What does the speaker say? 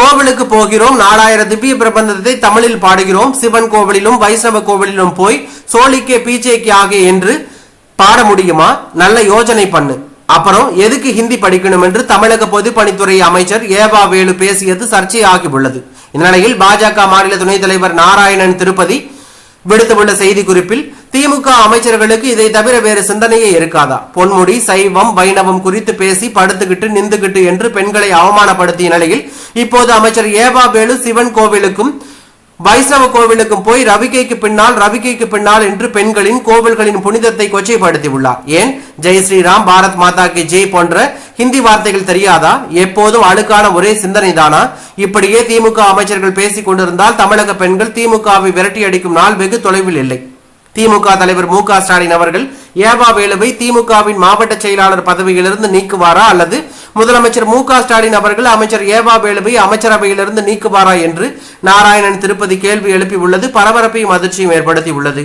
கோவிலுக்கு போகிறோம். நாலாயிரம் திவ்ய பிரபந்தத்தை தமிழில் பாடுகிறோம். சிவன் கோவிலிலும் வைஷ்ணவ கோவிலிலும் போய் சோழிக்கே பீச்சேக்கு ஆகிய என்று பாட முடியுமா? நல்ல யோசனை பண்ணு. அப்புறம் எதுக்கு ஹிந்தி படிக்கணும் என்று தமிழக பொதுப்பணித்துறை அமைச்சர் ஏவா வேலு பேசியது சர்ச்சையாகியுள்ளது. இந்நிலையில் பாஜக மாநில துணைத் தலைவர் நாராயணன் திருப்பதி விடுத்துள்ள செய்தி குறிப்பில் திமுக அமைச்சர்களுக்கு இதை தவிர வேறு சிந்தனையே இருக்காதா? பொன்முடி சைவம் வைணவம் குறித்து பேசி படுத்துக்கிட்டு நிந்துகிட்டு என்று பெண்களை அவமானப்படுத்திய நிலையில் இப்போது அமைச்சர் ஏவா வேலு சிவன் கோவிலுக்கும் வைஷ்ணவ கோவிலுக்கும் போய் ரவிக்கைக்கு பின்னால் ரவிக்கைக்கு பின்னால் என்று பெண்களின் கோவில்களின் புனிதத்தை கொச்சைப்படுத்தியுள்ளார். ஏன்? ஜெய் ஸ்ரீராம் பாரத் மாதா கி ஜெய் போன்ற ஹிந்தி வார்த்தைகள் தெரியாதா? எப்போதும் அழுக்கான ஒரே சிந்தனை தானா இப்படியே திமுக அமைச்சர்கள் பேசிக் கொண்டிருந்தால் தமிழக பெண்கள் திமுகவை விரட்டி அடிக்கும் நாள் வெகு தொலைவில் இல்லை. திமுக தலைவர் மு க ஸ்டாலின் அவர்கள் ஏவா வேலுவை திமுகவின் மாவட்ட செயலாளர் பதவியிலிருந்து நீக்குவாரா அல்லது முதலமைச்சர் மு க ஸ்டாலின் அவர்கள் அமைச்சர் ஏவா வேலுவை அமைச்சரவையிலிருந்து நீக்குவாரா என்று நாராயணன் திருப்பதி கேள்வி எழுப்பியுள்ளது. பரபரப்பையும் அதிர்ச்சியும் ஏற்படுத்தியுள்ளது.